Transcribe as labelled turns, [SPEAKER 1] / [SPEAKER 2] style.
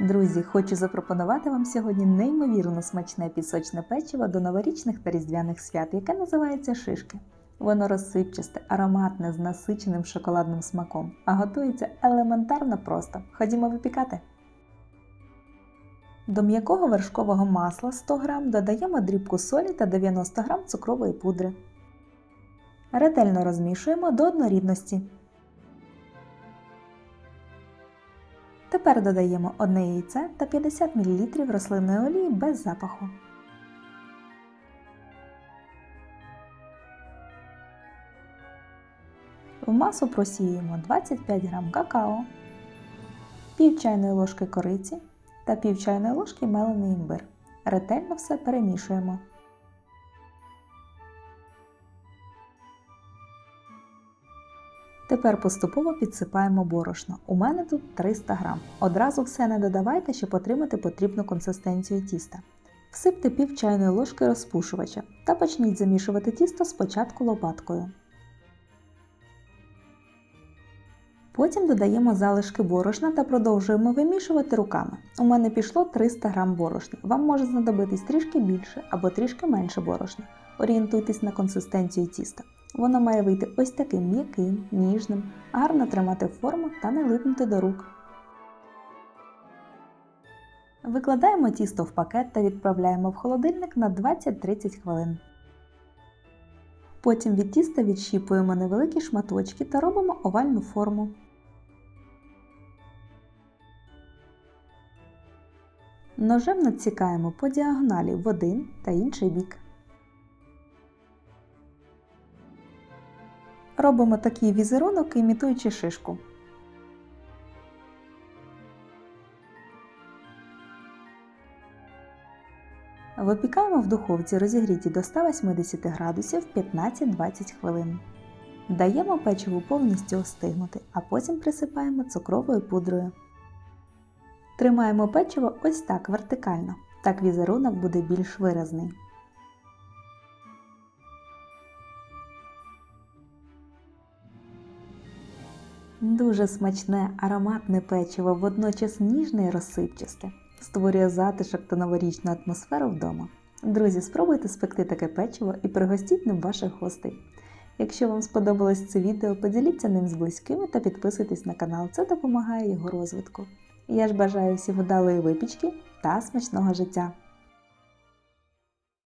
[SPEAKER 1] Друзі, хочу запропонувати вам сьогодні неймовірно смачне пісочне печиво до новорічних та різдвяних свят, яке називається шишки. Воно розсипчасте, ароматне з насиченим шоколадним смаком, а готується елементарно просто. Ходімо випікати. До м'якого вершкового масла 100 г додаємо дрібку солі та 90 г цукрової пудри. Ретельно розмішуємо до однорідності. Тепер додаємо одне яйце та 50 мл рослинної олії без запаху. В масу просіюємо 25 г какао, пів чайної ложки кориці та пів чайної ложки мелений імбир. Ретельно все перемішуємо. Тепер поступово підсипаємо борошно. У мене тут 300 г. Одразу все не додавайте, щоб отримати потрібну консистенцію тіста. Всипте пів чайної ложки розпушувача та почніть замішувати тісто спочатку лопаткою. Потім додаємо залишки борошна та продовжуємо вимішувати руками. У мене пішло 300 г борошна. Вам може знадобитись трішки більше або трішки менше борошна. Орієнтуйтесь на консистенцію тіста. Воно має вийти ось таким м'яким, ніжним, гарно тримати форму та не липнути до рук. Викладаємо тісто в пакет та відправляємо в холодильник на 20-30 хвилин. Потім від тіста відщіпуємо невеликі шматочки та робимо овальну форму. Ножем надсікаємо по діагоналі в один та інший бік. Робимо такий візерунок, імітуючи шишку. Випікаємо в духовці розігріті до 180 градусів 15-20 хвилин. Даємо печиву повністю остигнути, а потім присипаємо цукровою пудрою. Тримаємо печиво ось так вертикально, так візерунок буде більш виразний. Дуже смачне ароматне печиво, водночас ніжне і розсипчасте, створює затишок та новорічну атмосферу вдома. Друзі, спробуйте спекти таке печиво і пригостіть ним ваших гостей. Якщо вам сподобалось це відео, поділіться ним з близькими та підписуйтесь на канал, це допомагає його розвитку. Я ж бажаю всім вдалої випічки та смачного життя!